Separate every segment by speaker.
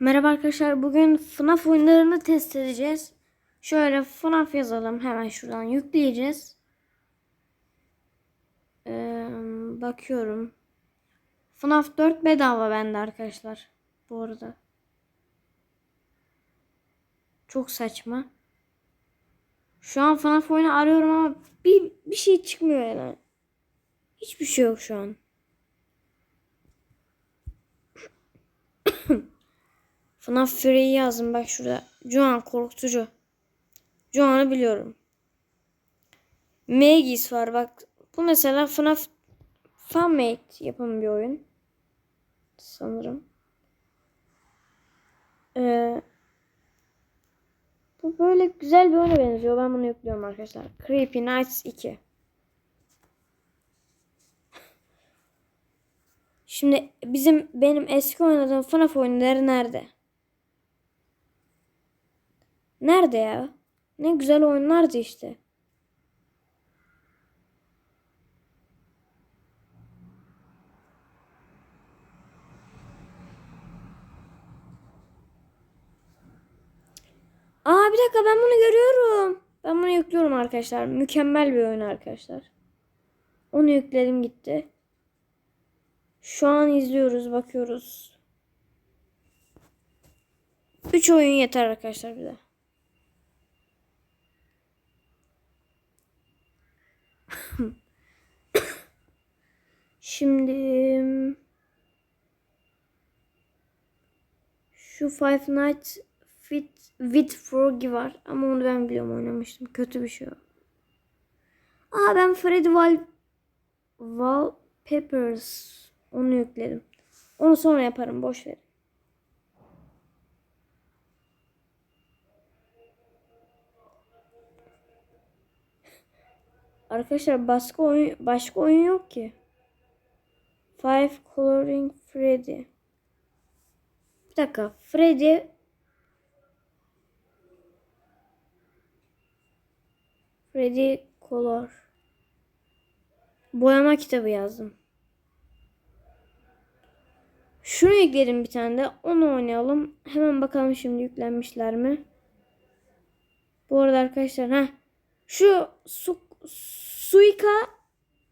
Speaker 1: Merhaba arkadaşlar. Bugün FNAF oyunlarını test edeceğiz. Şöyle FNAF yazalım. Hemen şuradan yükleyeceğiz. Ee, bakıyorum. FNAF 4 bedava bende arkadaşlar. Bu arada. Çok saçma. Şu an FNAF oyunu arıyorum ama bir, bir şey çıkmıyor yani. Hiçbir şey yok şu an. FNAF Fury'yi yazdım bak şurada. Joan korkutucu. Joan'ı biliyorum. Maggie's var bak. Bu mesela FNAF Fanmade yapımı bir oyun. Sanırım. Ee, bu böyle güzel bir oyuna benziyor. Ben bunu yüklüyorum arkadaşlar. Creepy Nights 2. Şimdi bizim benim eski oynadığım FNAF oyunları nerede? Nerede ya? Ne güzel oyunlardı işte. Aa bir dakika ben bunu görüyorum. Ben bunu yüklüyorum arkadaşlar. Mükemmel bir oyun arkadaşlar. Onu yükledim gitti. Şu an izliyoruz, bakıyoruz. 3 oyun yeter arkadaşlar bize. Şimdi şu Five Nights Fit with Froggy var ama onu ben biliyorum oynamıştım. Kötü bir şey. Aa ben Freddy Val Wallpapers onu yükledim. Onu sonra yaparım boş ver. Arkadaşlar başka oyun başka oyun yok ki. Five Coloring Freddy. Bir dakika. Freddy Freddy Color. Boyama kitabı yazdım. Şunu yükledim bir tane de. Onu oynayalım. Hemen bakalım şimdi yüklenmişler mi? Bu arada arkadaşlar ha şu su, Suika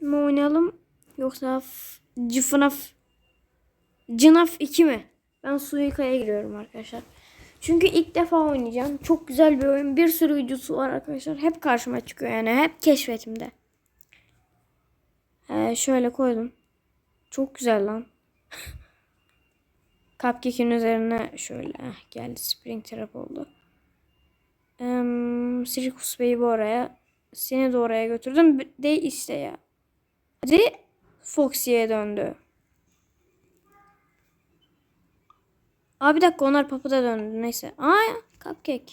Speaker 1: mı oynayalım yoksa Cıfınaf Cınaf 2 mi? Ben Suika'ya giriyorum arkadaşlar. Çünkü ilk defa oynayacağım. Çok güzel bir oyun. Bir sürü videosu var arkadaşlar. Hep karşıma çıkıyor yani. Hep keşfetimde. Ee, şöyle koydum. Çok güzel lan. Cupcake'in üzerine şöyle heh, geldi. Spring Trap oldu. Ee, Sirius Bey'i bu oraya. Seni de oraya götürdüm. De işte ya. Hadi Foxy'ye döndü. Aa bir dakika onlar papuda döndü. Neyse. Aa cupcake.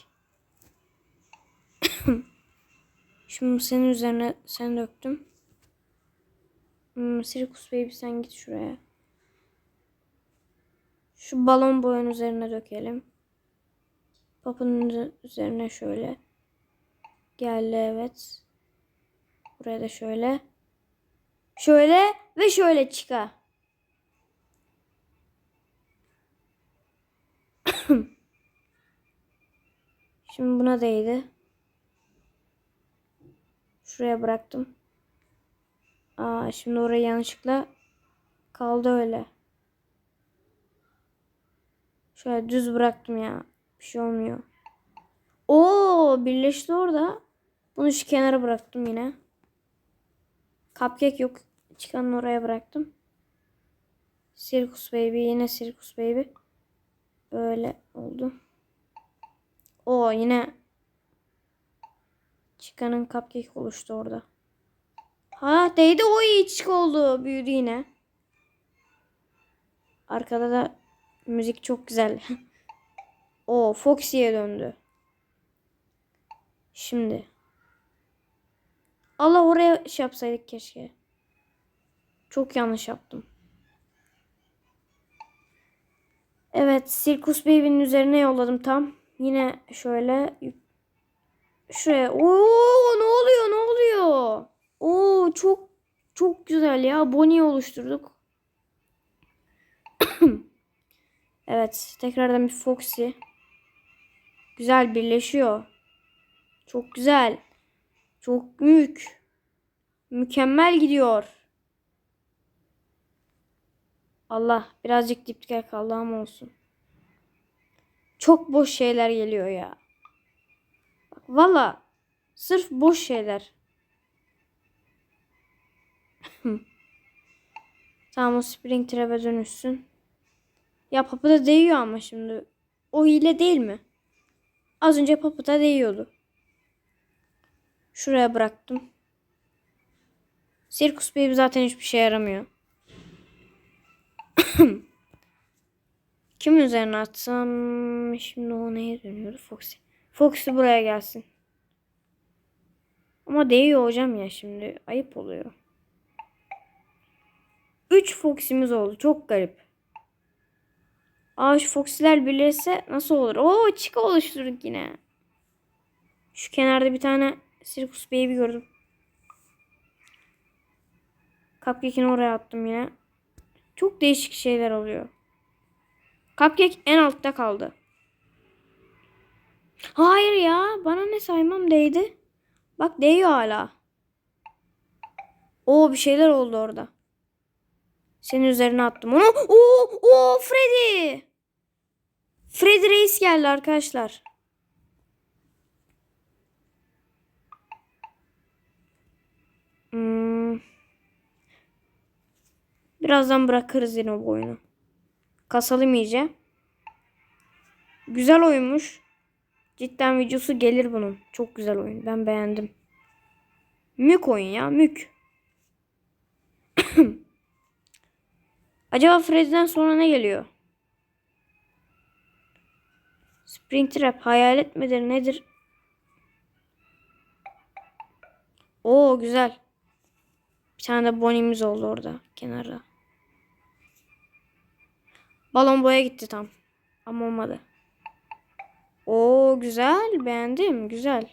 Speaker 1: Şimdi senin üzerine sen döktüm. Hmm, Sirius Baby sen git şuraya. Şu balon boyun üzerine dökelim. Papanın üzerine şöyle. Geldi evet. Buraya da şöyle. Şöyle ve şöyle çıka. Şimdi buna değdi. Şuraya bıraktım. Aa şimdi oraya yanlışlıkla kaldı öyle. Şöyle düz bıraktım ya. Bir şey olmuyor. Oo birleşti orada. Bunu şu kenara bıraktım yine. Cupcake yok. Çıkanı oraya bıraktım. Circus Baby yine Circus Baby. Böyle oldu. O yine çıkanın cupcake oluştu orada. Ha değdi o iyi çık oldu. Büyüdü yine. Arkada da müzik çok güzel. o Foxy'ye döndü. Şimdi. Allah oraya şey yapsaydık keşke. Çok yanlış yaptım. Evet, Sirkus Baby'nin üzerine yolladım tam. Yine şöyle şuraya. Oo, ne oluyor? Ne oluyor? Oo, çok çok güzel ya. Bonnie oluşturduk. Evet. Tekrardan bir Foxy. Güzel birleşiyor. Çok güzel. Çok büyük. Mükemmel gidiyor. Allah birazcık dipdike kaldı olsun. Çok boş şeyler geliyor ya. Bak valla sırf boş şeyler. tamam o Spring Trap'e dönüşsün. Ya Papa'da değiyor ama şimdi. O hile değil mi? Az önce Papa'da değiyordu. Şuraya bıraktım. Circus Baby zaten hiçbir şey yaramıyor. Kim üzerine atsam? Şimdi o neye dönüyordu? Foxy. Foxy buraya gelsin. Ama değiyor hocam ya şimdi. Ayıp oluyor. 3 Foxy'miz oldu. Çok garip. Aa şu Foxy'ler birleşse nasıl olur? Oo çıka oluşturduk yine. Şu kenarda bir tane Circus Baby gördüm. Cupcake'ini oraya attım yine. Çok değişik şeyler oluyor. Cupcake en altta kaldı. Hayır ya. Bana ne saymam değdi. Bak değiyor hala. Oo bir şeyler oldu orada. Senin üzerine attım onu. Oo, oo Freddy. Freddy Reis geldi arkadaşlar. Hmm. Birazdan bırakırız yine bu oyunu. Kasalım iyice. Güzel oyunmuş. Cidden videosu gelir bunun. Çok güzel oyun. Ben beğendim. Mük oyun ya. Mük. Acaba Freddy'den sonra ne geliyor? Springtrap hayalet midir nedir? Oo güzel. Bir tane de Bonnie'miz oldu orada kenarda. Balon boya gitti tam. Ama olmadı. Oo güzel. Beğendim. Güzel.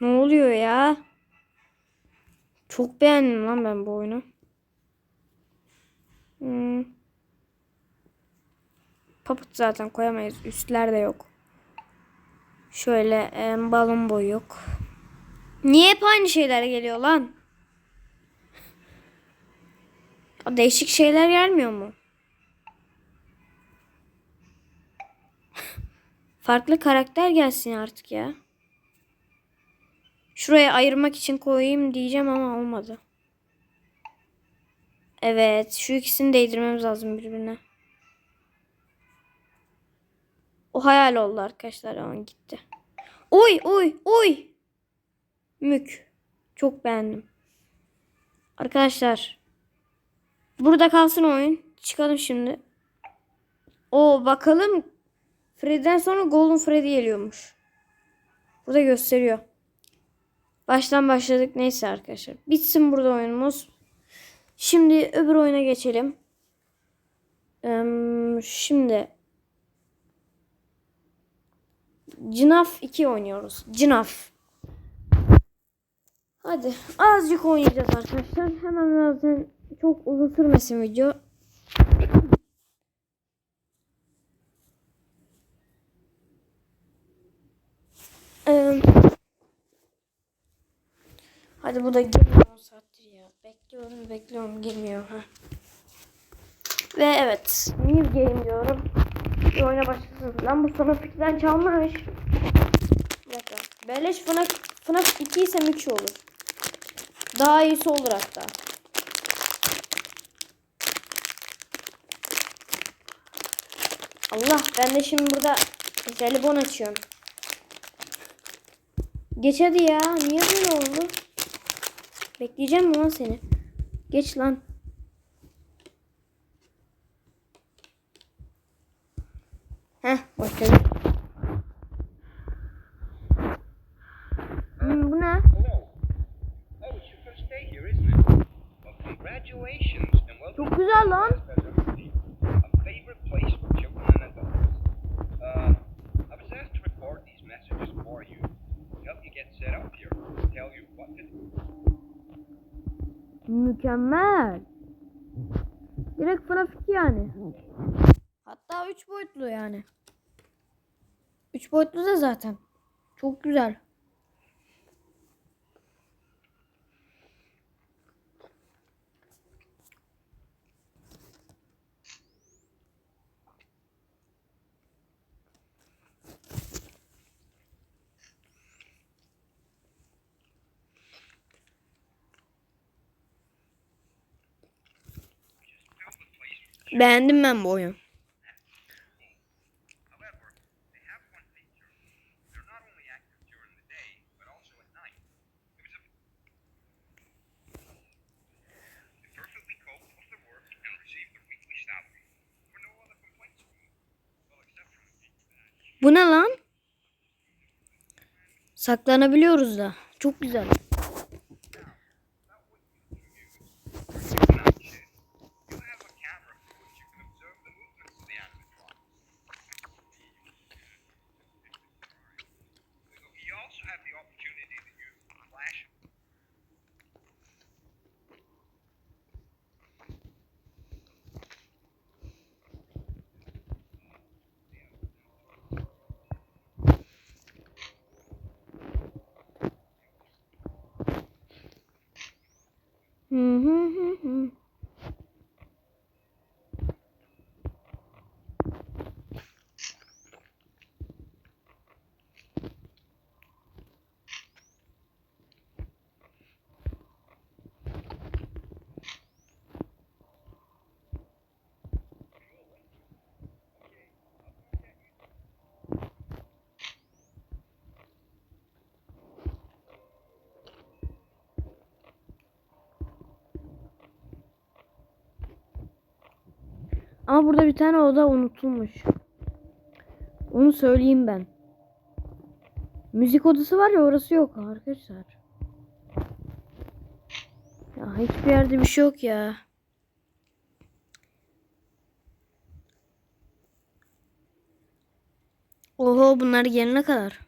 Speaker 1: Ne oluyor ya? Çok beğendim lan ben bu oyunu. Hmm. Puppet zaten koyamayız. Üstler de yok. Şöyle e, balon boyu yok. Niye hep aynı şeyler geliyor lan? Değişik şeyler gelmiyor mu? Farklı karakter gelsin artık ya. Şuraya ayırmak için koyayım diyeceğim ama olmadı. Evet, şu ikisini değdirmemiz lazım birbirine. O hayal oldu arkadaşlar ama gitti. Oy oy oy. Mük. Çok beğendim. Arkadaşlar. Burada kalsın oyun. Çıkalım şimdi. O bakalım. Freddy'den sonra Golden Freddy geliyormuş. Burada gösteriyor. Baştan başladık. Neyse arkadaşlar. Bitsin burada oyunumuz. Şimdi öbür oyuna geçelim. Ee, şimdi Cinaf 2 oynuyoruz. Cinaf. Hadi azıcık oynayacağız arkadaşlar. Hemen birazdan çok uzun sürmesin video. Hadi bu da girmiyor 10 saattir ya. Bekliyorum bekliyorum girmiyor. ha. Ve evet. New game diyorum. Bir oyuna başlasın. Lan bu FNAF 2'den çalmış. Bir dakika. Beleş FNAF, FNAF 2 ise 3 olur. Daha iyisi olur hatta. Allah ben de şimdi burada jelibon açıyorum. Geç hadi ya. Niye böyle oldu? Bekleyeceğim mi lan seni? Geç lan. Mükemmel. Direkt 2 yani. Hatta 3 boyutlu yani. 3 boyutlu da zaten. Çok güzel.
Speaker 2: From the people that
Speaker 1: Bu ne lan? Saklanabiliyoruz da. Çok güzel. Mm-hmm. Ama burada bir tane oda unutulmuş. Onu söyleyeyim ben. Müzik odası var ya orası yok arkadaşlar. Ya hiçbir yerde bir şey yok ya. Oho bunlar gelene kadar.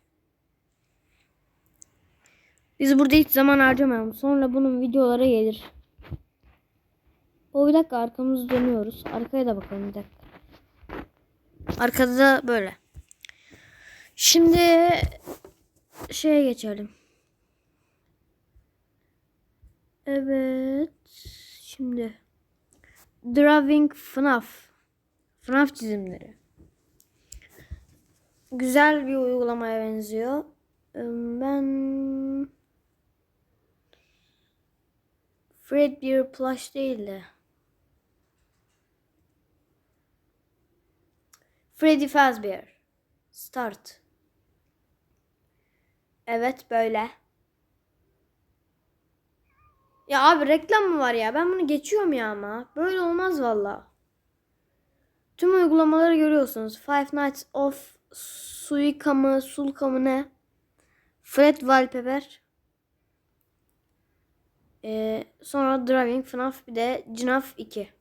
Speaker 1: Biz burada hiç zaman harcamayalım. Sonra bunun videoları gelir. O bir dakika arkamızı dönüyoruz. Arkaya da bakalım bir dakika. Arkada da böyle. Şimdi şeye geçelim. Evet. Şimdi Drawing FNAF. FNAF çizimleri. Güzel bir uygulamaya benziyor. Ben Fredbear Plush değil de Freddy Fazbear. Start. Evet böyle. Ya abi reklam mı var ya? Ben bunu geçiyorum ya ama. Böyle olmaz valla. Tüm uygulamaları görüyorsunuz. Five Nights of Suika mı, Sulka mı ne? Fred Wallpaper. Ee, sonra Driving FNAF bir de CNAF 2.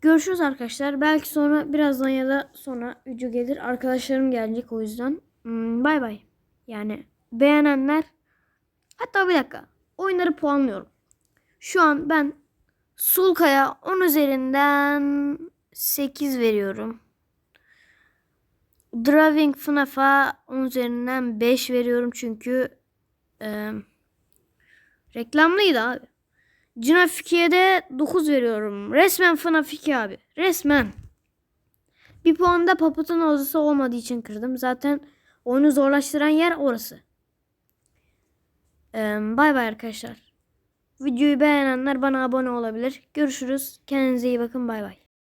Speaker 1: Görüşürüz arkadaşlar. Belki sonra birazdan ya da sonra video gelir. Arkadaşlarım gelecek o yüzden. Hmm, Bay bay. Yani beğenenler hatta bir dakika. Oyunları puanlıyorum. Şu an ben Sulka'ya 10 üzerinden 8 veriyorum. Driving FNAF'a 10 üzerinden 5 veriyorum çünkü e, reklamlıydı abi. FNAF 2'ye de 9 veriyorum. Resmen FNAF 2 abi. Resmen. Bir puan da Papat'ın odası olmadığı için kırdım. Zaten oyunu zorlaştıran yer orası. Ee, bay bay arkadaşlar. Videoyu beğenenler bana abone olabilir. Görüşürüz. Kendinize iyi bakın. Bay bay.